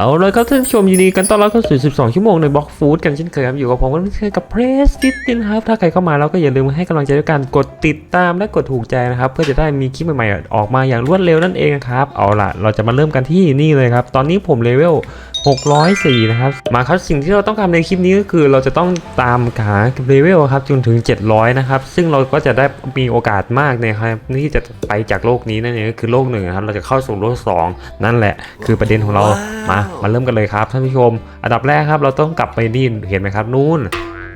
เอาเลยครับท่านผู้ชมยินดีกันต้อนรับเข้าสู่ 12 ชั่วโมงในบล็อกฟู้ดกันเช่นเคยครับอยู่กับผมกันเช่นกับเพรสติตินครับ ถ้าใครเข้ามาแล้วก็อย่าลืมให้กำลังใจด้วยการกดติดตามและกดถูกใจนะครับ เพื่อจะได้มีคลิปใหม่ๆออกมาอย่างรวดเร็วนั่นเองครับ เอาล่ะ เราจะมาเริ่มกันที่นี่เลยครับ ตอนนี้ผมเลเวล 604 นะครับ มาครับสิ่งที่เราต้องทำในคลิปนี้ก็คือเราจะต้องตามหาเลเวลครับจนถึง 700 นะครับ ซึ่งเราก็จะได้มีโอกาสมากนะครับที่จะไปจากโลกนี้นั่นเองก็คือโลกหนึ่งนะครับเราจะเข้าสู่โลกสองนั่นแหละ คือประเด็นของเรามามาเริ่มกันเลยครับท่านผู้ชม อันดับแรกครับเราต้องกลับไปนี่เห็นไหมครับนู่น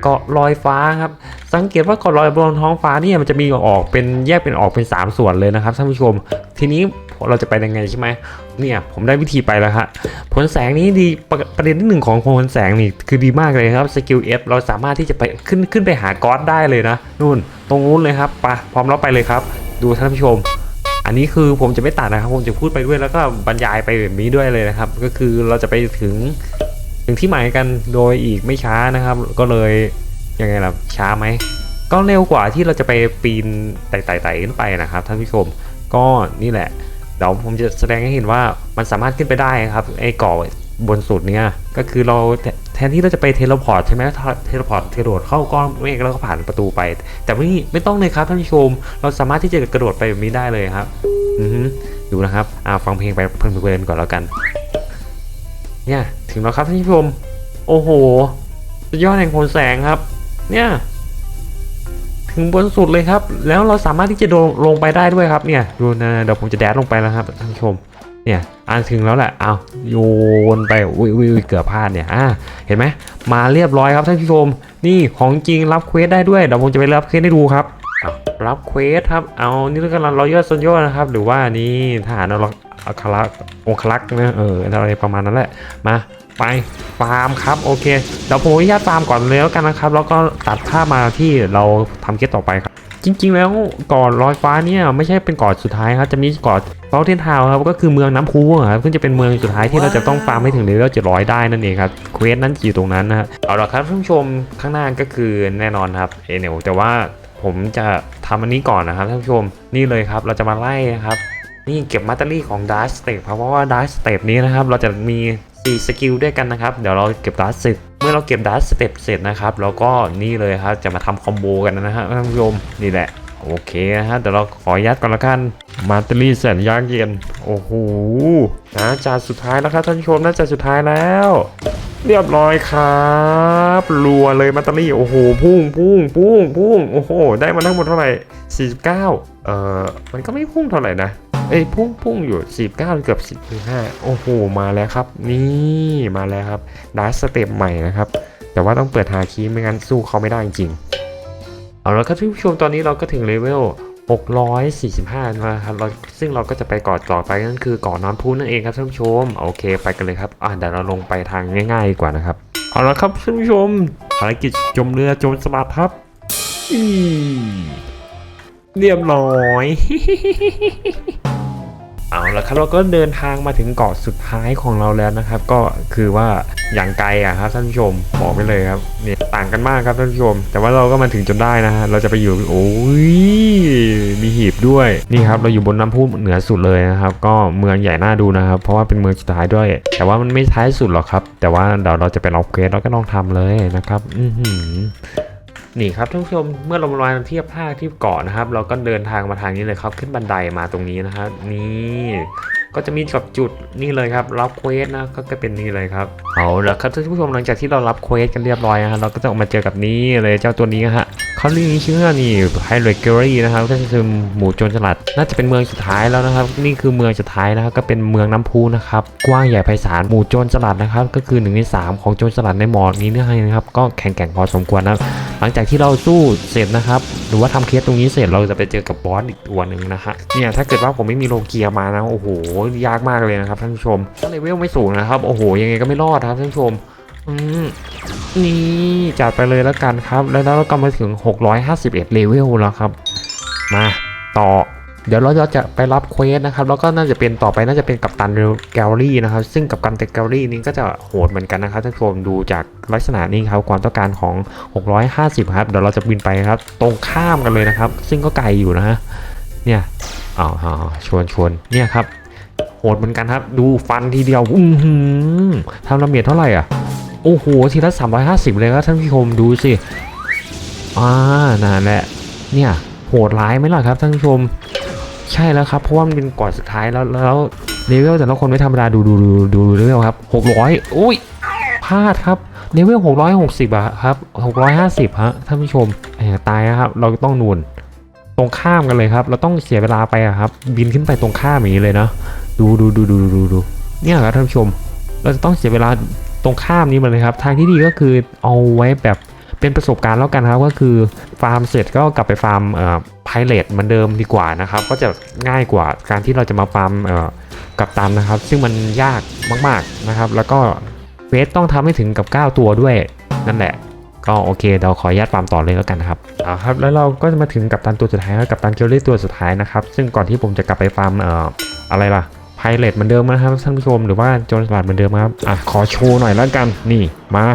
เกาะลอยฟ้าครับสังเกตว่าเกาะลอยบนท้องฟ้าเนี่ยมันจะมีออกเป็นแยกเป็นออกเป็น 3 ส่วนเลยนะครับท่านผู้ชม ทีนี้ เราจะไปยังไงใช่ไหมเนี่ยผมได้วิธีไปแล้วฮะผลแสงนี้ดีประประเด็นที่หนึ่งของผลแสงนี่คือดีมากเลยครับสกิลเอฟเราสามารถที่จะไปขึ้นขึ้นไปหาก๊อตได้เลยนะนู่นตรงนู้นเลยครับไปพร้อมแล้วไปเลยครับ ดูท่านผู้ชมอันนี้คือผมจะไม่ตัดนะครับผมจะพูดไปด้วยแล้วก็บรรยายไปแบบนี้ด้วยเลยนะครับ ก็คือเราจะไปถึงถึงที่หมายกันโดยอีกไม่ช้านะครับ ก็เลยยังไงล่ะช้าไหมก็เร็วกว่าที่เราจะไปปีนไต่ๆขึ้นไปนะครับท่านผู้ชม ก็นี่แหละ เดี๋ยวผมจะแสดงให้เห็นว่ามันสามารถขึ้นไปได้ครับไอ้เกาะบนสุดเนี่ยก็คือเราแทแทนที่เราจะไปเทเลพอร์ตใช่ไหมเทเลพอร์ตเทเลพอร์ตเข้าก้อนเมฆแล้วก็ผ่านประตูไป แต่ไม่ไม่ต้องเลยครับท่านผู้ชม เราสามารถที่จะกระโดดไปแบบนี้ได้เลยครับ อือฮึดูนะครับอ่าฟังเพลงไปเพลินๆก่อนแล้วกัน เนี่ย ถึงแล้วครับท่านผู้ชม โอ้โหสุดยอดแห่งผลแสงครับ เนี่ย ถึงบนสุดเลยครับ แล้วเราสามารถที่จะโดดลงไปได้ด้วยครับเนี่ยดูนะเดี๋ยวผมจะแดดลงไปแล้วครับท่านผู้ชมเนี่ยอ่านถึงแล้วแหละเอาโยนไปอุ้ยอุ้ยเกือบพลาดเนี่ยอ่าเห็นไหมมาเรียบร้อยครับท่านผู้ชมนี่ของจริงรับเควสได้ด้วยเดี๋ยวผมจะไปรับเควสให้ดูครับ รับเควสครับ เอานี่ก็กำลังรอยอดซนยอดนะครับ หรือว่านี่ทหารเอาอัคระองคลักษ์นะเอออะไรประมาณนั้นแหละ มาไปฟาร์มครับโอเคเดี๋ยวผมอนุญาตฟาร์มก่อนเลยแล้วกันนะครับ แล้วก็ตัดภาพมาที่เราทำเคสต่อไปครับ จริง ๆ แล้วเกาะลอยฟ้าเนี่ยไม่ใช่เป็นเกาะสุดท้ายครับจะมีเกาะเฟลเทนทาวครับก็คือเมืองน้ำพุครับซึ่งจะเป็นเมืองสุดท้ายที่เราจะต้องฟาร์มให้ถึงเลเวล700ได้นั่นเองครับเควสนั้นอยู่ตรงนั้นนะครับเอาละครับท่านผู้ชมข้างหน้าก็คือแน่นอนครับเอเนลแต่ว่า ผมจะทำอันนี้ก่อนนะครับท่านผู้ชมนี่เลยครับเราจะมาไล่นะครับ นี่เก็บมัตเตอรี่ของดัชสเตปเพราะว่าดัชสเตปนี้นะครับ เราจะมี4สกิลด้วยกันนะครับ เดี๋ยวเราเก็บดัชสเตปเมื่อเราเก็บดัชสเตปเสร็จนะครับเราก็นี่เลยครับจะมาทำคอมโบกันนะฮะท่านผู้ชมนี่แหละ โอเคนะฮะเดี๋ยวเราขอยัดก่อนละกันมัตอรี่แสนยากเย็น โอ้โหนะจานสุดท้ายแล้วครับท่านผู้ชมน่าจะสุดท้ายแล้ว เรียบร้อยครับรัวเลยมัตอรี่โอ้โหพุ่งพุ่งพุ่งพุ่งโอ้โห ได้มาทั้งหมดเท่าไหร่ 49 เอ่อมันก็ไม่พุ่งเท่าไหร่นะเอ้ยพุ่งพุ่งอยู่19เกือบ15โอ้โห มาแล้วครับ นี่มาแล้วครับดาร์สเต็ปใหม่นะครับ แต่ว่าต้องเปิดหาคีย์ไม่งั้นสู้เขาไม่ได้จริง เอาละครับท่านผู้ชมตอนนี้เราก็ถึงเลเวล 645นะครับเราซึ่งเราก็จะไปกอดต่อไปนั่นคือกอดนอนพูนั่นเองครับท่านผู้ชม โอเคไปกันเลยครับอ่าเดี๋ยวเราลงไปทางง่ายๆกว่านะครับ เอาละครับท่านผู้ชมภารกิจจมเรือจมสมบัติครับอืมเรียบร้อย เอาละครับเราก็เดินทางมาถึงเกาะสุดท้ายของเราแล้วนะครับ ก็คือว่าอย่างไกลอะครับท่านผู้ชมบอกไปเลยครับเนี่ยต่างกันมากครับท่านผู้ชม แต่ว่าเราก็มาถึงจนได้นะฮะเราจะไปอยู่โอ้ยมีหีบด้วยนี่ครับเราอยู่บนน้ำพุเหนือสุดเลยนะครับ ก็เมืองใหญ่น่าดูนะครับ เพราะว่าเป็นเมืองสุดท้ายด้วย แต่ว่ามันไม่ท้ายสุดหรอกครับ แต่ว่าเดี๋ยวเราจะไปล็อกเควสเราก็ต้องทำเลยนะครับ อือหือ นี่ครับท่านผู้ชมเมื่อเรามาเทียบภาคที่เกาะนะครับ เราก็เดินทางมาทางนี้เลยครับ ขึ้นบันไดมาตรงนี้นะครับนี่ก็จะมีกับจุดนี่เลยครับ รับเควสนะก็จะเป็นนี่เลยครับเอาละครับท่านผู้ชมหลังจากที่เรารับเควสกันเรียบร้อยนะฮะเราก็จะออกมาเจอกับนี้เลยเจ้าตัวนี้ฮะ เขาเรียกชื่อว่านี่ไฮเรเกอรี่นะครับก็คือหมู่โจรสลัด น่าจะเป็นเมืองสุดท้ายแล้วนะครับ นี่คือเมืองสุดท้ายนะครับก็เป็นเมืองน้ำพุนะครับกว้างใหญ่ไพศาลหมู่โจรสลัดนะครับ ก็คือหนึ่งในสามของโจรสลัดในหมอดนี้นะครับก็แข็งแกร่งพอสมควรนะหลังจากที่เราสู้เสร็จนะครับ หรือว่าทำเคสตรงนี้เสร็จเราจะไปเจอกับบอสอีกตัวหนึ่งนะฮะเนี่ยถ้าเกิดว่าผมไม่มีโลเกียมานะโอ้โหยากมากเลยนะครับท่านผู้ชมถ้าเลเวลไม่สูงนะครับโอ้โหยังไงก็ไม่รอดครับท่านผู้ชม นี่จัดไปเลยแล้วกันครับ แล้วเราก็มาถึง 651 เลเวลแล้วครับ มาต่อ เดี๋ยวเราจะไปรับเควสนะครับ แล้วก็น่าจะเป็นต่อไปน่าจะเป็นกัปตันแกลลี่นะครับ ซึ่งกัปตันแกลลี่นี้ก็จะโหดเหมือนกันนะครับท่านผู้ชมดูจากลักษณะนี้ครับความต้องการของ 650 ครับ เดี๋ยวเราจะบินไปครับ ตรงข้ามกันเลยนะครับ ซึ่งก็ไกลอยู่นะฮะ เนี่ยอ๋ออชวนชวนเนี่ยครับโหดเหมือนกันครับ ดูฟันทีเดียวอือหือทำดาเมจเท่าไหร่อะ โอ้โห ทีละ 350 เลยครับท่านผู้ชมดูสิ อ่านั่นแหละ เนี่ย โหดร้ายไหมล่ะครับท่านผู้ชม ใช่แล้วครับ เพราะว่ามันเป็นก่อนสุดท้ายแล้วแล้วเลเวลแต่ละคนไม่ธรรมดาดูดูดูดูเลเวลครับ 600 อุ้ยพลาดครับเลเวล660อะครับ 650 ฮะท่านผู้ชมแหมตายนะครับ เราต้องนูนตรงข้ามกันเลยครับ เราต้องเสียเวลาไปอะครับ บินขึ้นไปตรงข้ามอย่างนี้เลยนะ ดูดูดูดูดูดูเนี่ยครับท่านผู้ชม เราจะต้องเสียเวลา ตรงข้ามนี้มาเลยครับทางที่ดีก็คือเอาไว้แบบเป็นประสบการณ์แล้วกันครับก็คือฟาร์มเสร็จก็กลับไปฟาร์มเอ่อไพเรตเหมือนเดิมดีกว่านะครับ ก็จะง่ายกว่าการที่เราจะมาฟาร์มเอ่อกับตันนะครับ ซึ่งมันยากมากๆนะครับ แล้วก็เฟสต้องทำให้ถึงกับ 9 ตัวด้วยนั่นแหละ ก็โอเคเราขออนุญาตฟาร์มต่อเลยแล้วกันครับเอาครับแล้วเราก็จะมาถึงกับตันตัวสุดท้ายแล้วกับตันเกลลี่ตัวสุดท้ายนะครับ ซึ่งก่อนที่ผมจะกลับไปฟาร์มเอ่ออะไรล่ะ ไพเรตเหมือนเดิมนะครับท่านผู้ชมหรือว่าโจรสลัดเหมือนเดิมครับอะขอโชว์หน่อยแล้วกันนี่มา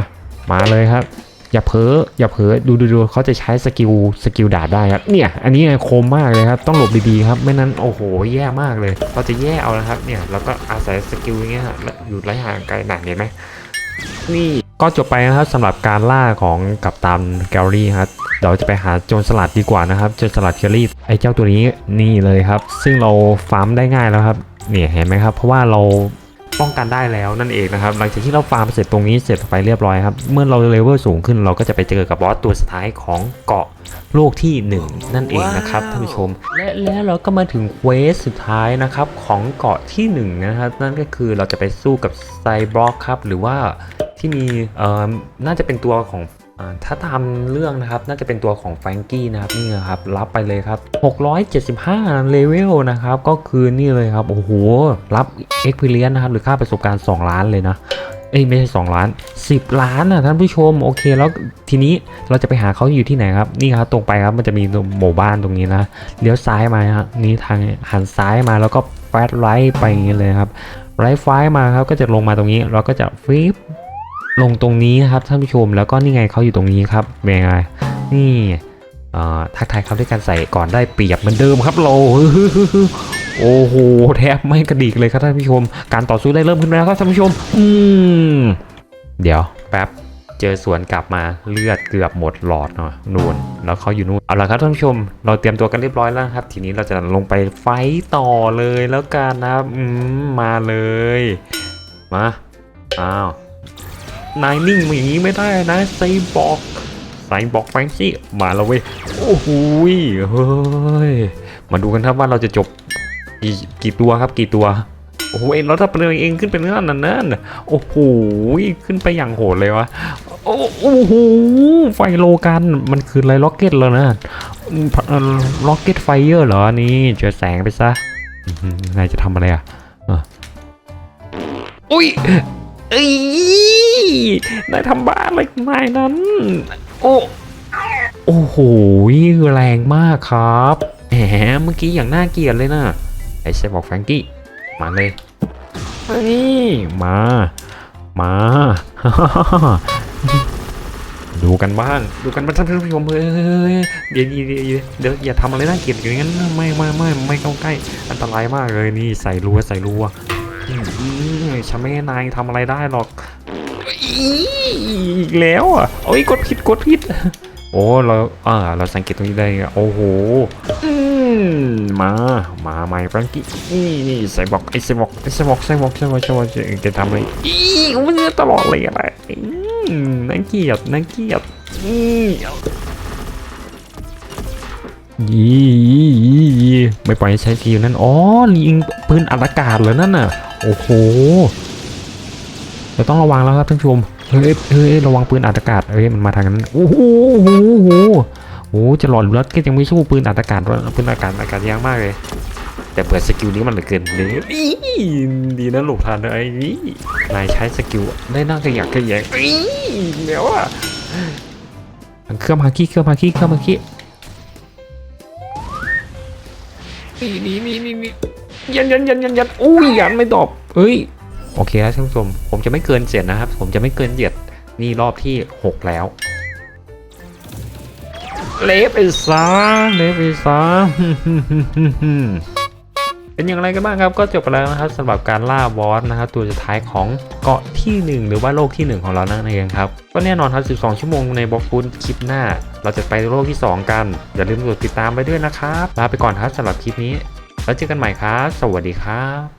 มาเลยครับ อย่าเพ้ออย่าเพ้อดูดูดูเขาจะใช้สกิลสกิลดาบได้ครับเนี่ย อันนี้ไงคมมากเลยครับต้องหลบดีๆครับไม่นั้นโอ้โหแย่มากเลยเราจะแย่เอานะครับเนี่ยเราก็อาศัยสกิลอย่างเงี้ยฮะอยู่ระยะห่างไกลหนักเห็นไหมนี่ก็จบไปนะครับสำหรับการล่าของกัปตันแกลลี่ครับเดี๋ยวจะไปหาโจรสลัดดีกว่านะครับโจรสลัดแกลลี่ไอ้เจ้าตัวนี้นี่เลยครับ ซึ่งเราฟาร์มได้ง่ายแล้วครับ เนี่ยเห็นไหมครับ เพราะว่าเราป้องกันได้แล้วนั่นเองนะครับ หลังจากที่เราฟาร์มเสร็จตรงนี้เสร็จไปเรียบร้อยครับ เมื่อเราเลเวลสูงขึ้นเราก็จะไปเจอกับบอสตัวสุดท้ายของเกาะโลกที่ 1 นั่นเองนะครับท่านผู้ชม และแล้วเราก็มาถึงเควสสุดท้ายนะครับของเกาะที่ 1 นะครับ นั่นก็คือเราจะไปสู้กับไซบล็อกครับ หรือว่าที่มีเอ่อน่าจะเป็นตัวของอ่า ถ้าตามเรื่องนะครับน่าจะเป็นตัวของแฟรงกี้นะครับนี่นครับรับไปเลยครับ 675 เลเวลนะครับ ก็คือนี่เลยครับ โอ้โห รับ Experience นะครับ หรือค่าประสบการณ์ 2 ล้านเลยนะ เอ้ยไม่ใช่ 2 ล้าน 10 ล้านนะท่านผู้ชม โอเค แล้วทีนี้เราจะไปหาเขาอยู่ที่ไหนครับ นี่ครับตรงไปครับมันจะมีหมู่บ้านตรงนี้นะเลี้ยวซ้ายมาครนี่ทางหันซ้ายมาแล้วก็แฟลชไลท์ไปอย่างนี้เลยครับไรไฟมาครับก็จะลงมาตรงนี้เราก็จะฟิป ลงตรงนี้นะครับท่านผู้ชมแล้วก็นี่ไงเขาอยู่ตรงนี้ครับเป็นไงนี่ทักทายเขาด้วยการใส่ก่อนได้เปรียบเหมือนเดิมครับเราโอ้โหแทบไม่กระดิกเลยครับท่านผู้ชม การต่อสู้ได้เริ่มขึ้นแล้วครับท่านผู้ชม อืมเดี๋ยวแป๊บเจอสวนกลับมาเลือดเกือบหมดหลอดเนาะนูนแล้วเขาอยู่นู่นเอาละครับท่านผู้ชม เราเตรียมตัวกันเรียบร้อยแล้วครับ ทีนี้เราจะลงไปไฟต์ต่อเลยแล้วกันนะครับอืมมาเลยมาอ้าว นายนิ่งอย่างนี้ไม่ได้นะไซบอกไซบอกแฟงซี่มาแล้วเว้ยโอ้โหยเฮ้ยมาดูกันครับว่าเราจะจบกี่กี่ตัวครับกี่ตัวโอ้โหเอ็นเราถ้าเป็นเองขึ้นเป็นนั่นนั่นนั่นโอ้โหขึ้นไปอย่างโหดเลยวะโอ้โหไฟโลกันมันคืออะไรล็อกเก็ตแล้วนะล็อกเก็ตไฟเออร์เหรอนี่เจอแสงไปซะนายจะทำอะไรอะอะอุ้ยเอ้ย นายทำบ้าอะไรของนายนั้น โอ้โอ้โหแรงมากครับแหมเมื่อกี้อย่างน่าเกลียดเลยนะไอ้เชฟบอกแฟรงกี้มาเลยนี่มา มา ดูกันบ้าง ดูกันบ้างท่านผู้ชมเฮ้ยเดี๋ยวเดี๋ยวเดี๋ยวเดี๋ยวอย่าทำอะไรน่าเกลียดอย่างนั้นนะไม่ไม่ไม่ไม่เข้าใกล้ อันตรายมากเลยนี่ใส่รัวใส่รัวอืมฉันไม่ให้นายทำอะไรได้หรอก อีกแล้วอะโอ้ยกดผิดกดผิด โอ้เราอ่าเราสังเกตตรงนี้ได้โอ้โหมา มาใหม่ฟรังกี้นี่นี่ใส่บอกไอ้ใส่บอกไอ้ใส่บอกใส่บอกใส่บอกใส่บอกจะทำอะไรอีมันจะตลอดเลยอะไรอืมน่าเกียดน่าเกียดอืมยี่ยี่ไม่ปล่อยให้ใช้สกิลนั่นอ๋อยิงปืนอัดอากาศเหรอนั่นน่ะ โอ้โห เราต้องระวังแล้วครับท่านผู้ชมเฮ้ยเฮ้ยระวังปืนอัดอากาศเฮ้ยมันมาทางนั้นโอ้โหโอ้โหโอ้โหโอ้จะหลอดรถก็ยังไม่สู้ปืนอัดอากาศปืนอากาศอากาศยากมากเลย แต่เปิดสกิลนี้มันเหลือเกินเลยอีดีนะหลบทันเลยนี่นายใช้สกิลได้น่ากระหยักกระแยงอีเดี๋ยวอะเครื่องมาขี้เครื่องมาขี้เครื่องมาขี้นี่นี่นี่นี่นี่ยันยันยันยันยันอุ้ยยันไม่ตอบเฮ้ย โอเคครับท่านผู้ชมผมจะไม่เกินเจ็ดนะครับ ผมจะไม่เกินเจ็ดนี่รอบที่ 6 แล้ว เละไปซะเละไปซะเป็นอย่างไรกันบ้างครับก็จบไปแล้วนะครับสำหรับการล่าบอสนะครับตัวสุดท้ายของเกาะที่ 1 หรือว่าโลกที่ 1 ของเรานั่นเองครับก็แน่นอนครับ 12 ชั่วโมงในบล็อกฟูดคลิปหน้า เราจะไปโลกที่ 2 กัน อย่าลืมกดติดตามไปด้วยนะครับลาไปก่อนครับสำหรับคลิปนี้ แล้วเจอกันใหม่ครับ สวัสดีครับ